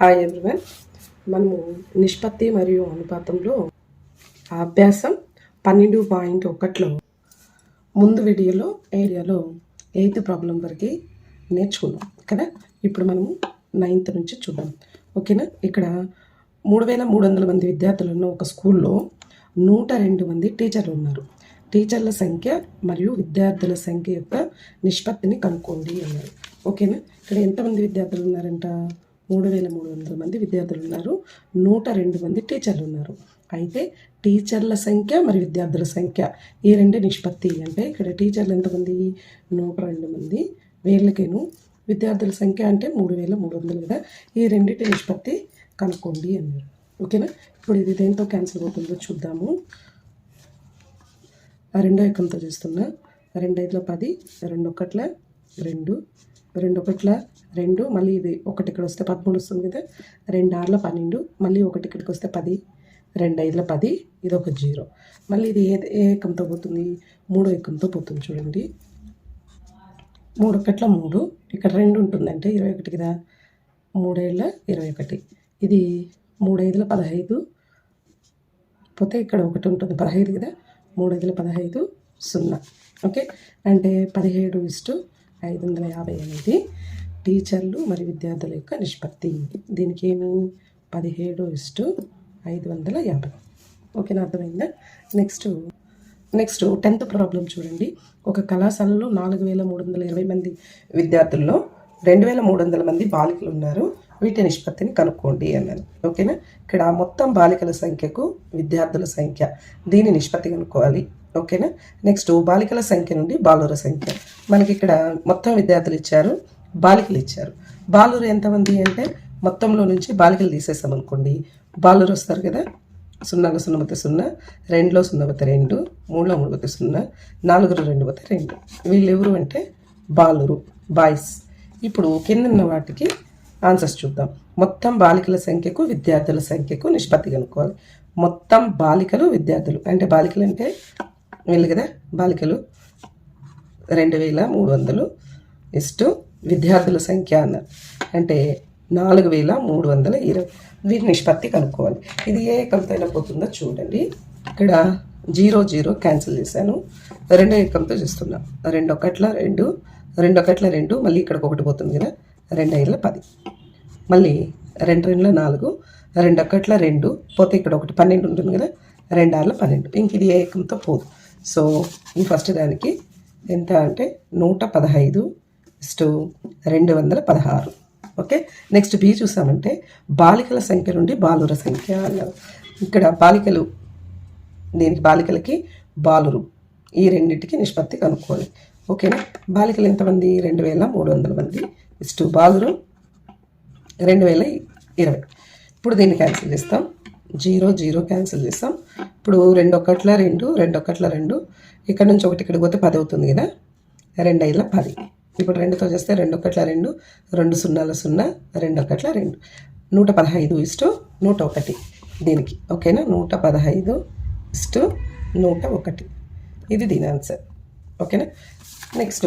Hi everyone మనము నిష్పత్తి మరియు అనుపాతంలో అభ్యాసం పన్నెండు పాయింట్ ఒకటిలో ముందు వీడియోలో ఏరియాలో ఎయిత్ ప్రాబ్లం వరకు నేర్చుకున్నాం కదా? ఇప్పుడు మనము నైన్త్ నుంచి చూద్దాం. ఓకేనా? ఇక్కడ మూడు వేల మూడు వందల మంది విద్యార్థులు ఉన్న ఒక స్కూల్లో నూట రెండు మంది టీచర్లు ఉన్నారు. టీచర్ల సంఖ్య మరియు విద్యార్థుల సంఖ్య యొక్క నిష్పత్తిని కనుక్కోండి అన్నారు. ఓకేనా? ఇక్కడ ఎంతమంది విద్యార్థులు ఉన్నారంట? మూడు వేల మూడు వందల మంది విద్యార్థులు ఉన్నారు. నూట రెండు మంది టీచర్లు ఉన్నారు. అయితే టీచర్ల సంఖ్య మరియు విద్యార్థుల సంఖ్య ఈ రెండు నిష్పత్తి. అంటే ఇక్కడ టీచర్లు ఎంతమంది? నూట రెండు మంది. వీళ్ళకేను విద్యార్థుల సంఖ్య అంటే మూడు వేల మూడు వందలు కదా. ఈ రెండింటి నిష్పత్తి కనుక్కోండి అన్నారు. ఓకేనా? ఇప్పుడు ఇది దేంతో క్యాన్సిల్ అవుతుందో చూద్దాము. రెండో ఎక్కంతో చేస్తున్నా. రెండు ఐదులో పది రెండు ఒకట్ల రెండు రెండు ఒకట్ల రెండు మళ్ళీ ఇది ఒకటి ఇక్కడ వస్తే పదమూడు వస్తుంది కదా రెండు ఆరుల పన్నెండు మళ్ళీ ఒకటి ఇక్కడికి వస్తే పది రెండు ఐదుల పది ఇది ఒక జీరో. మళ్ళీ ఇది ఏ ఏ ఎక్కంతో పోతుంది? మూడో ఎక్కంతో పోతుంది చూడండి. మూడు ఒకట్ల మూడు ఇక్కడ రెండు ఉంటుందంటే ఇరవై ఒకటి కదా మూడేళ్ళ ఇరవై ఒకటి. ఇది మూడైదుల పదహైదు పోతే ఇక్కడ ఒకటి ఉంటుంది పదహైదు కదా మూడైదుల పదహైదు సున్నా. ఓకే? అంటే పదిహేడు ఇస్టు ఐదు వందల యాభై అనేది టీచర్లు మరియు విద్యార్థుల యొక్క నిష్పత్తి. దీనికి ఏమి? పదిహేడు ఇస్టు ఐదు వందల యాభై. ఓకేనా? అర్థమైందా? నెక్స్ట్ నెక్స్ట్ టెన్త్ ప్రాబ్లం చూడండి. ఒక కళాశాలలో నాలుగు వేల మూడు వందల ఇరవై మంది విద్యార్థుల్లో రెండు వేల మూడు వందల మంది బాలికలు ఉన్నారు. వీటి నిష్పత్తిని కనుక్కోండి అన్నాను. ఓకేనా? ఇక్కడ మొత్తం బాలికల సంఖ్యకు విద్యార్థుల సంఖ్య. దీని నిష్పత్తి కనుక్కోవాలి. ఓకేనా? నెక్స్ట్ బాలికల సంఖ్య నుండి బాలుర సంఖ్య. మనకి ఇక్కడ మొత్తం విద్యార్థులు ఇచ్చారు బాలికలు ఇచ్చారు. బాలురు ఎంతమంది అంటే మొత్తంలో నుంచి బాలికలు తీసేసాం అనుకోండి. బాలురు వస్తారు కదా సున్నాలో సున్నా పోతే సున్నా రెండులో సున్నా పోతే రెండు మూడులో మూడు పోతే సున్నా నాలుగులో రెండు పోతే రెండు. వీళ్ళు ఎవరు అంటే బాలురు బాయ్స్. ఇప్పుడు కిందన్న వాటికి ఆన్సర్స్ చూద్దాం. మొత్తం బాలికల సంఖ్యకు విద్యార్థుల సంఖ్యకు నిష్పత్తి కనుక్కోవాలి. మొత్తం బాలికలు విద్యార్థులు. అంటే బాలికలు అంటే వీళ్ళు కదా? బాలికలు. రెండు వేల మూడు వందలు ఇస్టు విద్యార్థుల సంఖ్య అన్నారు అంటే నాలుగు వేల మూడు వందల ఇరవై. వీటి నిష్పత్తి కనుక్కోవాలి. ఇది ఏ ఏకంతో అయినా పోతుందో చూడండి. ఇక్కడ జీరో జీరో క్యాన్సిల్ చేశాను. రెండో ఏకంతో చేస్తున్నా. రెండు ఒకట్ల రెండు రెండు ఒకట్ల రెండు మళ్ళీ ఇక్కడికి ఒకటి పోతుంది కదా? రెండు ఐదుల పది. మళ్ళీ రెండు రెండుల నాలుగు రెండు ఒకట్ల రెండు పోతే ఇక్కడ ఒకటి పన్నెండు ఉంటుంది కదా? రెండు ఆరుల పన్నెండు. ఇంక ఇది ఏకంతో పోదు. సో ఈ ఫస్ట్ దానికి ఎంత అంటే నూట పదహైదు ఇస్టు రెండు వందల పదహారు. ఓకే? నెక్స్ట్ బి చూసామంటే బాలికల సంఖ్య నుండి బాలుర సంఖ్య ఇక్కడ బాలికలు దీనికి బాలికలకి బాలురు. ఈ రెండింటికి నిష్పత్తి కనుక్కోవాలి. ఓకేనా? బాలికలు ఎంతమంది రెండు వేల మూడు వందల మంది. ఇస్టు బాలురు రెండు వేల ఇరవై. ఇప్పుడు దీన్ని క్యాన్సిల్ చేస్తాం. జీరో జీరో క్యాన్సిల్ చేస్తాం. ఇప్పుడు రెండు ఒకట్ల రెండు రెండు ఒకట్ల రెండు. ఇక్కడ నుంచి ఒకటి ఇక్కడికి పోతే పది అవుతుంది కదా? రెండు ఐదుల పది. ఇప్పుడు రెండుతో చేస్తే రెండు ఒకట్ల రెండు రెండు సున్నాల సున్నా రెండు ఒకట్ల రెండు. నూట పదహైదు ఇస్టు నూట ఒకటి దీనికి. ఓకేనా? నూట పదహైదు ఇస్టు నూట ఒకటి. ఇది దీని ఆన్సర్. ఓకేనా? నెక్స్ట్.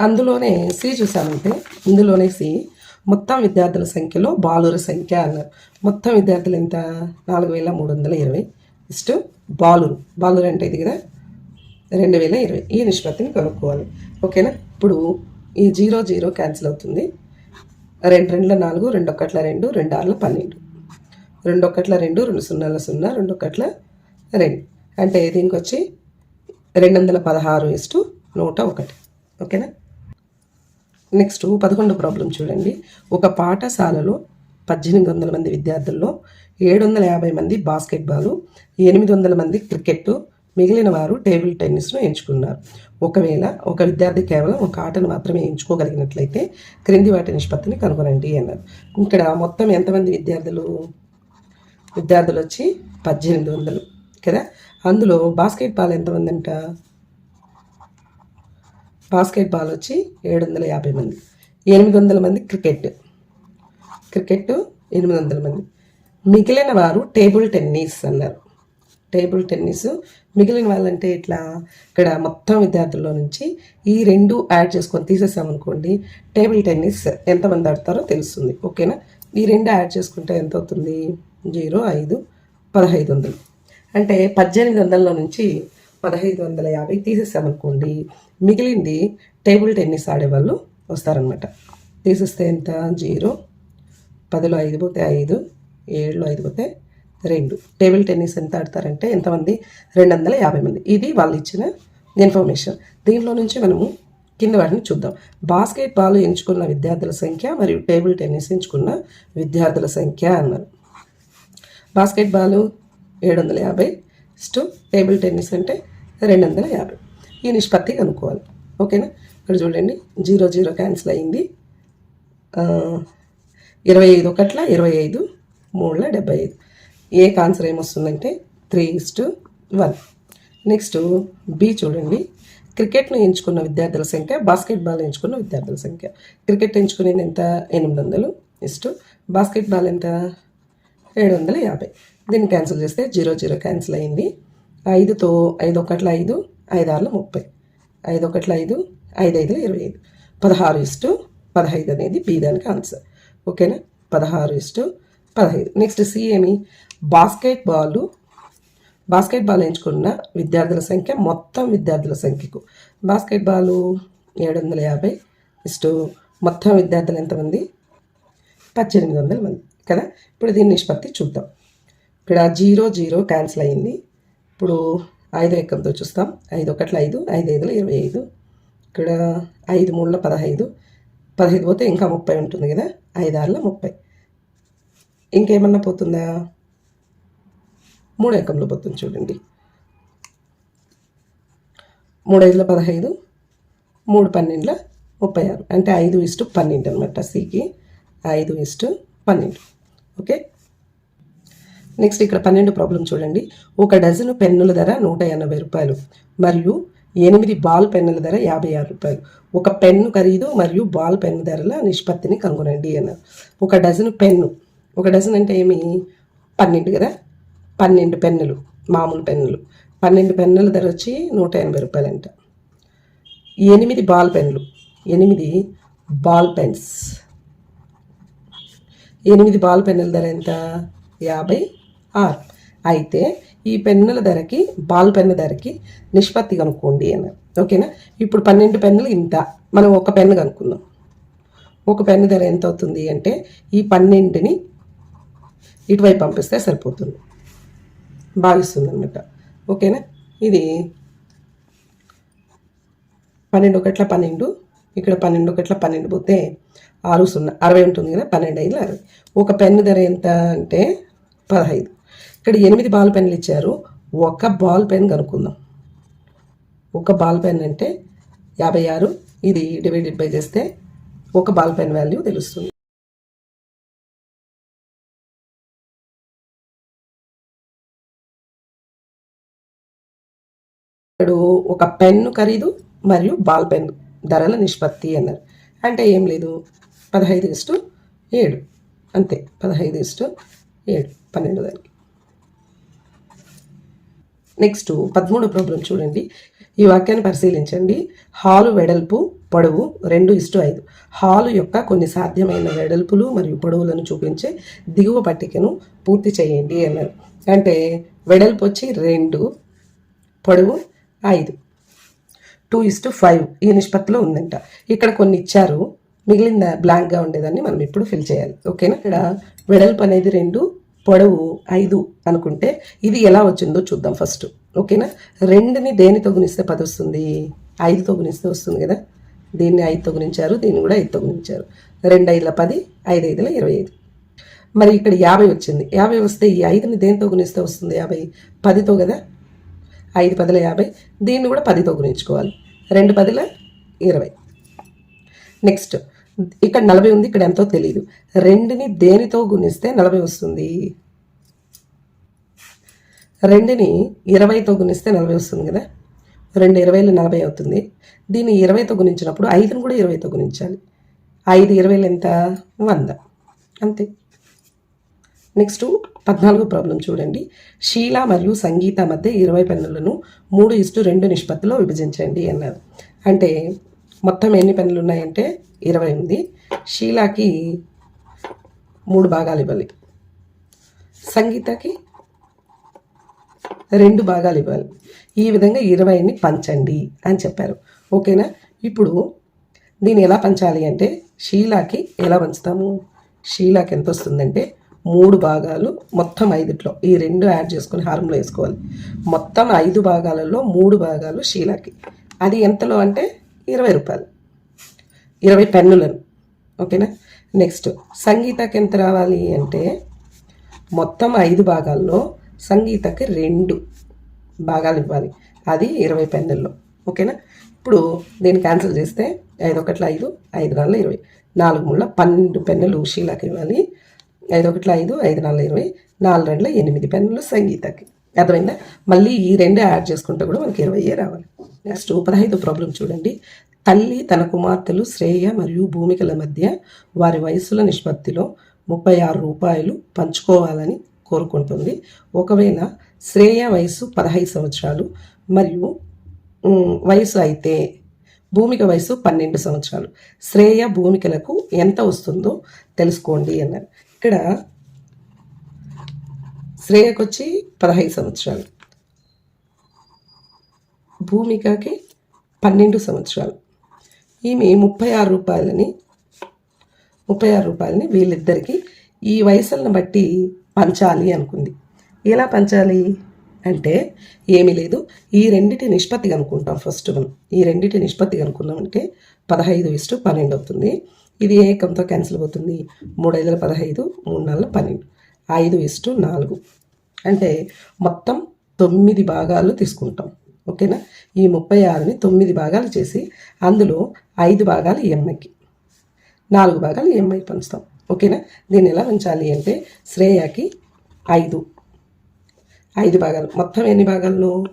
అందులోనే సి చూసామంటే ఇందులోనే సి మొత్తం విద్యార్థుల సంఖ్యలో బాలుర సంఖ్య అన్నారు. మొత్తం విద్యార్థులు ఎంత? నాలుగు వేల మూడు వందల ఇరవై. ఇస్టు బాలురు. బాలురు అంటే ఇది కదా? రెండు వేల ఇరవై. ఈ నిష్పత్తిని కనుక్కోవాలి. ఓకేనా? ఇప్పుడు ఈ జీరో జీరో క్యాన్సిల్ అవుతుంది. రెండు రెండుల నాలుగు రెండు ఒకట్ల రెండు రెండు ఆరుల పన్నెండు. రెండు ఒకట్ల రెండు రెండు సున్నాల సున్నా రెండు ఒకట్ల రెండు. అంటే దీనికి వచ్చి రెండు వందల పదహారు ఇస్టు నూట ఒకటి. ఓకేనా? నెక్స్ట్ పదకొండు ప్రాబ్లం చూడండి. ఒక పాఠశాలలో పద్దెనిమిది వందల మంది విద్యార్థుల్లో ఏడు వందల యాభై మంది బాస్కెట్బాల్ ఎనిమిది వందల మంది క్రికెట్ మిగిలిన వారు టేబుల్ టెన్నిస్ను ఎంచుకున్నారు. ఒకవేళ ఒక విద్యార్థి కేవలం ఒక ఆటను మాత్రమే ఎంచుకోగలిగినట్లయితే క్రింది వాటి నిష్పత్తిని కనుగొనండి అన్నారు. ఇక్కడ మొత్తం ఎంతమంది విద్యార్థులు? విద్యార్థులు వచ్చి పద్దెనిమిది వందలు కదా? అందులో బాస్కెట్ బాల్ ఎంతమంది అంట? బాస్కెట్ బాల్ వచ్చి ఏడు వందల యాభై మంది ఎనిమిది వందల మంది క్రికెట్. క్రికెట్ ఎనిమిది వందల మంది. మిగిలిన వారు టేబుల్ టెన్నిస్ అన్నారు. టేబుల్ టెన్నిస్ మిగిలిన వాళ్ళంటే ఇట్లా ఇక్కడ మొత్తం విద్యార్థుల్లో నుంచి ఈ రెండు యాడ్ చేసుకొని తీసేసామనుకోండి టేబుల్ టెన్నిస్ ఎంతమంది ఆడతారో తెలుస్తుంది. ఓకేనా? ఈ రెండు యాడ్ చేసుకుంటే ఎంత అవుతుంది? జీరో ఐదు పదహైదు వందలు. అంటే పద్దెనిమిది వందల నుంచి పదహైదు వందల యాభై తీసేసామనుకోండి మిగిలింది టేబుల్ టెన్నిస్ ఆడేవాళ్ళు వస్తారనమాట తీసేస్తే ఎంత? జీరో. పదిలో ఐదు పోతే ఐదు ఏడులో ఐదు పోతే రెండు. టేబుల్ టెన్నిస్ ఎంత ఆడతారంటే ఎంతమంది? రెండు వందల యాభై మంది. ఇది వాళ్ళు ఇచ్చిన ఇన్ఫర్మేషన్. దీనిలో నుంచి మనము కింద వాటిని చూద్దాం. బాస్కెట్ బాల్ ఎంచుకున్న విద్యార్థుల సంఖ్య మరియు టేబుల్ టెన్నిస్ ఎంచుకున్న విద్యార్థుల సంఖ్య అన్నారు. బాస్కెట్ బాల్ ఏడు వందల యాభై. టు టేబుల్ టెన్నిస్ అంటే రెండు వందల యాభై. ఈ నిష్పత్తి కనుక్కోవాలి ఓకేనా? ఇక్కడ చూడండి. జీరో జీరో క్యాన్సిల్ అయింది. ఇరవై ఐదు ఒకట్ల ఇరవై ఐదు మూడుల డెబ్బై ఐదు. ఏ ఆన్సర్ ఏమొస్తుందంటే three is to one. Next B చూడండి. క్రికెట్ను ఎంచుకున్న విద్యార్థుల సంఖ్య బాస్కెట్బాల్ ఎంచుకున్న విద్యార్థుల సంఖ్య. క్రికెట్ ఎంచుకునేది ఎంత? ఎనిమిది వందలు ఇస్టు బాస్కెట్బాల్ ఎంత? ఏడు వందల యాభై. దీన్ని క్యాన్సిల్ చేస్తే జీరో జీరో క్యాన్సిల్ అయింది. ఐదుతో ఐదు ఒకట్ల ఐదు ఐదు ఆరుల ముప్పై. ఐదు ఒకట్ల ఐదు ఐదు ఐదుల ఇరవై ఐదు పదహారు ఇస్టు పదహైదు అనేది బి దానికి ఆన్సర్. ఓకేనా? పదహారు ఇస్టు పదహైదు. నెక్స్ట్ సి ఏమి? బాస్కెట్ బాల్ బాస్కెట్ బాల్ ఎంచుకున్న విద్యార్థుల సంఖ్య మొత్తం విద్యార్థుల సంఖ్యకు. బాస్కెట్ బాల్ ఏడు వందల యాభై ఇస్టు మొత్తం విద్యార్థులు ఎంతమంది? పద్దెనిమిది వందల మంది. కదా? ఇప్పుడు దీని నిష్పత్తి చూద్దాం. ఇక్కడ జీరో జీరో క్యాన్సిల్ అయింది. ఇప్పుడు ఐదు ఎక్కంతో చూస్తాం. ఐదు ఒకట్ల ఐదు ఐదు ఐదుల ఇరవై ఐదు. ఇక్కడ ఐదు మూడుల పదహైదు. పదహైదు పోతే ఇంకా ముప్పై ఉంటుంది కదా? ఐదు ఆరుల ముప్పై. ఇంకేమన్నా పోతుందా? మూడు ఎక్కంలో పోతుంది చూడండి. మూడు పదహైదు మూడు పన్నెండుల ముప్పై ఆరు. అంటే ఐదు ఇస్టు పన్నెండు అనమాట సికి. ఐదు ఇస్టు పన్నెండు. ఓకే? నెక్స్ట్ ఇక్కడ పన్నెండు ప్రాబ్లం చూడండి. ఒక డజను పెన్నుల ధర నూట ఎనభై రూపాయలు. మరియు ఎనిమిది బాల్ పెన్నుల ధర యాభై ఆరు రూపాయలు. ఒక పెన్ను ఖరీదు మరియు బాల్ పెన్ను ధరల నిష్పత్తిని కనుగొనండి అన్నారు. ఒక డజను పెన్ను. ఒక డజన్ అంటే ఏమి? పన్నెండు కదా? పన్నెండు పెన్నులు మామూలు పెన్నులు. పన్నెండు పెన్నుల ధర వచ్చి నూట ఎనభై రూపాయలంట. ఎనిమిది బాల్ పెన్నులు. ఎనిమిది బాల్ పెన్స్ ఎనిమిది బాల్ పెన్నుల ధర ఎంత? యాభై ఆర్. అయితే ఈ పెన్నుల ధరకి బాల్ పెన్ను ధరకి నిష్పత్తి కనుక్కోండి అన్నారు ఓకేనా? ఇప్పుడు పన్నెండు పెన్నులు ఇంత. మనం ఒక పెన్ను కనుక్కుందాం. ఒక పెన్ను ధర ఎంత అవుతుంది అంటే ఈ పన్నెండుని ఇటువైపు పంపిస్తే సరిపోతుంది. భావిస్తుంది అనమాట ఓకేనా? ఇది పన్నెండు ఒకట్ల పన్నెండు ఇక్కడ పన్నెండు ఒకట్ల పన్నెండు పోతే ఆరు సున్నా అరవై ఉంటుంది కదా పన్నెండు ఐదు అరవై. ఒక పెన్ను ధర ఎంత అంటే పదహైదు. ఇక్కడ ఎనిమిది బాల్ పెన్లు ఇచ్చారు. ఒక బాల్ పెన్ కనుక్కుందాం. ఒక బాల్ పెన్ అంటే యాభై ఆరు. ఇది డివైడెడ్ బై చేస్తే ఒక బాల్ పెన్ వాల్యూ తెలుస్తుంది. ఇప్పుడు ఒక పెన్ను ఖరీదు మరియు బాల్ పెన్ ధరల నిష్పత్తి అన్నారు. అంటే ఏం లేదు. పదహైదు ఇస్టు ఏడు. అంతే. పదహైదు ఇస్టు ఏడు. పన్నెండు దానికి. నెక్స్ట్ పదమూడు ప్రాబ్లం చూడండి. ఈ వాక్యాన్ని పరిశీలించండి. హాలు వెడల్పు పొడవు రెండు ఇస్టు ఐదు. హాలు యొక్క కొన్ని సాధ్యమైన వెడల్పులు మరియు పొడవులను చూపించే దిగువ పట్టికను పూర్తి చేయండి అన్నారు. అంటే వెడల్పు వచ్చి రెండు పొడవు ఐదు. టూ ఇస్టు ఫైవ్ ఈ నిష్పత్తిలో ఉందంట. ఇక్కడ కొన్ని ఇచ్చారు. మిగిలిన బ్లాంక్గా ఉండేదాన్ని మనం ఇప్పుడు ఫిల్ చేయాలి. ఓకేనా? ఇక్కడ వెడల్పు అనేది రెండు పొడవు ఐదు అనుకుంటే ఇది ఎలా వచ్చిందో చూద్దాం ఫస్ట్. ఓకేనా? రెండుని దేనితో గుణిస్తే పది వస్తుంది? ఐదుతో గుణిస్తే వస్తుంది కదా? దీన్ని ఐదుతో గుణించారు దీన్ని కూడా ఐదుతో గుణించారు. రెండు ఐదుల పది ఐదు ఐదుల ఇరవై ఐదు. మరి ఇక్కడ యాభై వచ్చింది. యాభై వస్తే ఈ ఐదుని దేనితో గుణిస్తే వస్తుంది యాభై? పదితో కదా? ఐదు పదుల యాభై. దీన్ని కూడా పదితో గుణించుకోవాలి. రెండు పదుల ఇరవై. నెక్స్ట్. ఇక్కడ నలభై ఉంది ఇక్కడ ఎంతో తెలియదు రెండుని దేనితో గుణిస్తే నలభై వస్తుంది? రెండుని ఇరవైతో గుణిస్తే నలభై వస్తుంది కదా? రెండు ఇరవైలు నలభై అవుతుంది. దీన్ని ఇరవైతో గుణించినప్పుడు ఐదును కూడా ఇరవైతో గుణించాలి. ఐదు ఇరవైలు ఎంత? వంద. అంతే. నెక్స్ట్ పద్నాలుగు ప్రాబ్లం చూడండి. షీల మరియు సంగీత మధ్య ఇరవై పెన్నులను మూడు ఇస్టు రెండు నిష్పత్తిలో విభజించండి అన్నారు. అంటే మొత్తం ఎన్ని పెన్నులు ఉన్నాయంటే ఇరవై ఎనిమిది. షీలాకి మూడు భాగాలు ఇవ్వాలి. సంగీతకి రెండు భాగాలు ఇవ్వాలి. ఈ విధంగా ఇరవైని పంచండి అని చెప్పారు. ఓకేనా? ఇప్పుడు దీన్ని ఎలా పంచాలి అంటే షీలాకి ఎలా పంచుతాము? షీలాకి ఎంత వస్తుందంటే మూడు భాగాలు మొత్తం ఐదుట్లో ఈ రెండు యాడ్ చేసుకొని హారంలో వేసుకోవాలి. మొత్తం ఐదు భాగాలలో మూడు భాగాలు షీలాకి. అది ఎంతలో అంటే ఇరవై రూపాయలు. ఇరవై పెన్నులను. ఓకేనా? నెక్స్ట్ సంగీతకి ఎంత రావాలి అంటే మొత్తం ఐదు భాగాల్లో సంగీతకి రెండు భాగాలు ఇవ్వాలి. అది ఇరవై పెన్నుల్లో. ఓకేనా? ఇప్పుడు దీన్ని క్యాన్సిల్ చేస్తే ఐదు ఒకట్ల ఐదు ఐదు నాలుగు ఇరవై. నాలుగు మూడు పన్నెండు పెన్నులు షీలాకి ఇవ్వాలి. ఐదు ఒకట్ల ఐదు ఐదు నాలుగు ఇరవై. నాలుగు రెండుల ఎనిమిది పెన్నులు సంగీతకి. అర్థమైందా? మళ్ళీ ఈ రెండు యాడ్ చేసుకుంటే కూడా మనకి ఇరవైయే రావాలి. నెక్స్ట్ పదహైదు ప్రాబ్లం చూడండి. తల్లి తన కుమార్తెలు శ్రేయ మరియు భూమికల మధ్య వారి వయసుల నిష్పత్తిలో ముప్పై ఆరు రూపాయలు పంచుకోవాలని కోరుకుంటుంది. ఒకవేళ శ్రేయ వయసు పదహైదు సంవత్సరాలు మరియు వయసు అయితే భూమిక వయసు పన్నెండు సంవత్సరాలు. శ్రేయ భూమికలకు ఎంత వస్తుందో తెలుసుకోండి అన్నారు. ఇక్కడ శ్రేయకు వచ్చి పదహైదు సంవత్సరాలు. భూమికకి పన్నెండు సంవత్సరాలు. ఈమె ముప్పై ఆరు రూపాయలని ముప్పై ఆరు రూపాయలని వీళ్ళిద్దరికి ఈ వయసులను బట్టి పంచాలి అనుకుంది. ఎలా పంచాలి అంటే ఏమీ లేదు. ఈ రెండిటి నిష్పత్తి కనుక్కుంటాం ఫస్ట్ మనం ఈ రెండిటి నిష్పత్తి కనుక్కున్నామంటే పదహైదు ఇస్టు పన్నెండు అవుతుంది. ఇది ఏకంతో క్యాన్సిల్ అవుతుంది మూడు ఐదుల పదహైదు మూడు నాలుగు పన్నెండు. ఐదు ఇస్టు నాలుగు. అంటే మొత్తం తొమ్మిది భాగాలు తీసుకుంటాం. ఓకేనా? ఈ ముప్పై ఆరుని తొమ్మిది భాగాలు చేసి అందులో ఐదు భాగాలు ఈఎంఐకి నాలుగు భాగాలు ఈఎంఐ పంచుతాం. ఓకేనా? దీన్ని ఎలా ఉంచాలి అంటే శ్రేయకి ఐదు. ఐదు భాగాలు. మొత్తం ఎన్ని భాగాల్లో?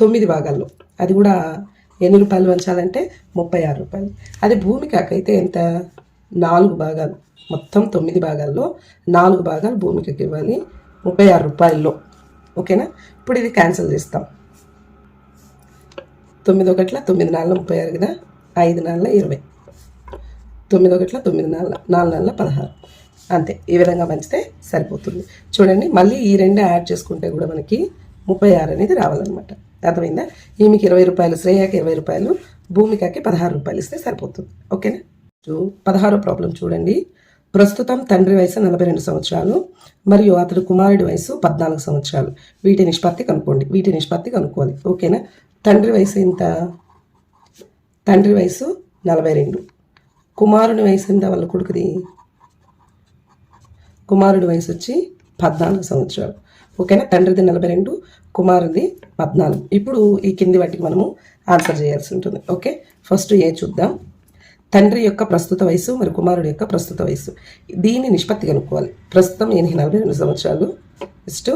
తొమ్మిది భాగాల్లో. అది కూడా ఎన్ని రూపాయలు పంచాలంటే ముప్పై ఆరు రూపాయలు. అదే భూమికకైతే ఎంత? నాలుగు భాగాలు. మొత్తం తొమ్మిది భాగాల్లో నాలుగు భాగాలు భూమికకి ఇవ్వాలి. ముప్పై ఆరు రూపాయల్లో. ఓకేనా? ఇప్పుడు ఇది క్యాన్సిల్ చేస్తాం. తొమ్మిది ఒకట్ల తొమ్మిది నాలుగు ముప్పై ఆరు కదా? ఐదు నాలుగు ఇరవై. తొమ్మిది ఒకట్ల తొమ్మిది నాలుగు నాలుగు నెలల పదహారు. అంతే. ఈ విధంగా పంచితే సరిపోతుంది. చూడండి మళ్ళీ ఈ రెండు యాడ్ చేసుకుంటే కూడా మనకి ముప్పై ఆరు అనేది రావాలన్నమాట. అర్థమైందా? ఈమెకి ఇరవై రూపాయలు శ్రేయాకి ఇరవై రూపాయలు భూమికకి పదహారు రూపాయలు ఇస్తే సరిపోతుంది. ఓకేనా? చూ- పదహారో ప్రాబ్లం చూడండి. ప్రస్తుతం తండ్రి వయసు నలభై రెండు సంవత్సరాలు మరియు అతడు కుమారుడి వయసు పద్నాలుగు సంవత్సరాలు. వీటి నిష్పత్తి కనుక్కోండి. వీటి నిష్పత్తి కనుక్కోవాలి. ఓకేనా? తండ్రి వయసు ఎంత? తండ్రి వయసు నలభై రెండు. కుమారుని వయసు ఎంత? వాళ్ళ కొడుకుది? కుమారుడి వయసు వచ్చి పద్నాలుగు సంవత్సరాలు. ఓకేనా? తండ్రిది నలభై రెండు కుమారుది పద్నాలుగు. ఇప్పుడు ఈ కింది వాటికి మనము ఆన్సర్ చేయాల్సి ఉంటుంది. ఓకే? ఫస్ట్ ఏ చూద్దాం. తండ్రి యొక్క ప్రస్తుత వయసు మరి కుమారుడి యొక్క ప్రస్తుత వయసు దీని నిష్పత్తి కనుక్కోవాలి. ప్రస్తుతం ఈయనకి నలభై రెండు సంవత్సరాలు నెక్స్ట్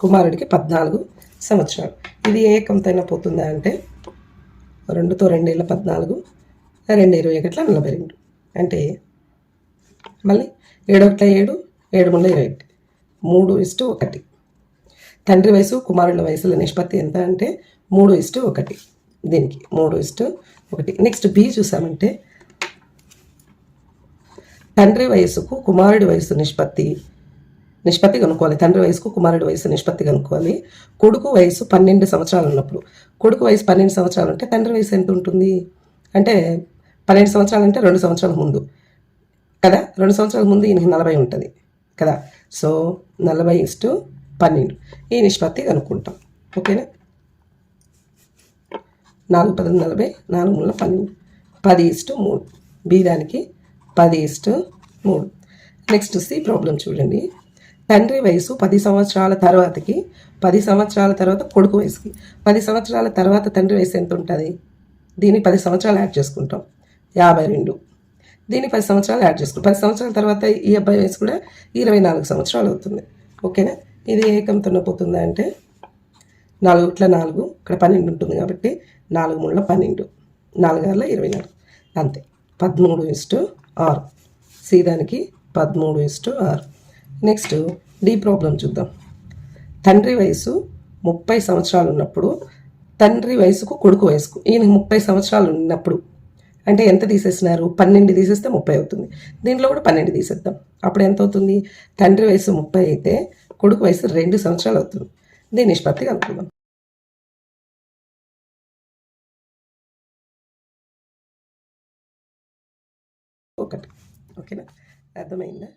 కుమారుడికి పద్నాలుగు సంవత్సరాలు. ఇది ఏ కంతైనా పోతుందా అంటే రెండుతో రెండేళ్ళ పద్నాలుగు రెండు ఇరవై ఒకట్ల నలభై రెండు. అంటే మళ్ళీ ఏడు ఒకట్ల ఏడు ఏడు మూడు ఇరవై ఒకటి. మూడు ఇస్టు ఒకటి. తండ్రి వయసు కుమారుల వయసుల నిష్పత్తి ఎంత అంటే మూడు ఇస్టు ఒకటి. దీనికి మూడు ఇస్టు ఒకటి. నెక్స్ట్ బి చూసామంటే తండ్రి వయసుకు కుమారుడి వయసు నిష్పత్తి నిష్పత్తి కనుక్కోవాలి. తండ్రి వయసుకు కుమారుడి వయసు నిష్పత్తి కనుక్కోవాలి. కొడుకు వయసు పన్నెండు సంవత్సరాలు ఉన్నప్పుడు. కొడుకు వయసు పన్నెండు సంవత్సరాలు ఉంటే తండ్రి వయసు ఎంత ఉంటుంది? అంటే పన్నెండు సంవత్సరాలు అంటే రెండు సంవత్సరాల ముందు. కదా? రెండు సంవత్సరాల ముందు ఈయనకి నలభై ఉంటుంది. కదా? సో నలభై ఇస్టు పన్నెండు. ఈ నిష్పత్తి కనుక్కుంటాం. ఓకేనా? నాలుగు పది నలభై నాలుగు మూడు పన్నెండు. పది ఇస్టు మూడు. బి దానికి పది ఇస్టు మూడు. నెక్స్ట్ సి ప్రాబ్లం చూడండి. తండ్రి వయసు పది సంవత్సరాల తర్వాతకి పది సంవత్సరాల తర్వాత కొడుకు వయసుకి. పది సంవత్సరాల తర్వాత తండ్రి వయసు ఎంత ఉంటుంది దీన్ని పది సంవత్సరాలు యాడ్ చేసుకుంటాం. యాభై రెండు. దీన్ని పది సంవత్సరాలు యాడ్ చేసుకుంటాం. పది సంవత్సరాల తర్వాత ఈ అబ్బాయి వయసు కూడా ఇరవై నాలుగు సంవత్సరాలు అవుతుంది. ఓకేనా? ఇది ఏకంతో పోతుందా అంటే నాలుగు ఇట్లా నాలుగు ఇక్కడ పన్నెండు ఉంటుంది కాబట్టి నాలుగు మూడుల పన్నెండు. నాలుగు ఆరుల ఇరవై నాలుగు. అంతే. పదమూడు ఇస్టు ఆర్ సి దానికి పదమూడు is to R next D problem చూద్దాం. తండ్రి వయసు ముప్పై సంవత్సరాలు ఉన్నప్పుడు తండ్రి వయసుకు కొడుకు వయసుకు ఈయన ముప్పై సంవత్సరాలు ఉన్నప్పుడు అంటే ఎంత తీసేసినారు పన్నెండు తీసేస్తే ముప్పై అవుతుంది. దీంట్లో కూడా పన్నెండు తీసేద్దాం. అప్పుడు ఎంత అవుతుంది? తండ్రి వయసు ముప్పై అయితే కొడుకు వయసు రెండు సంవత్సరాలు అవుతుంది. దీని నిష్పత్తి కనుక్కుందాం. ఒకటి. ఓకేనా? అర్థమైందా?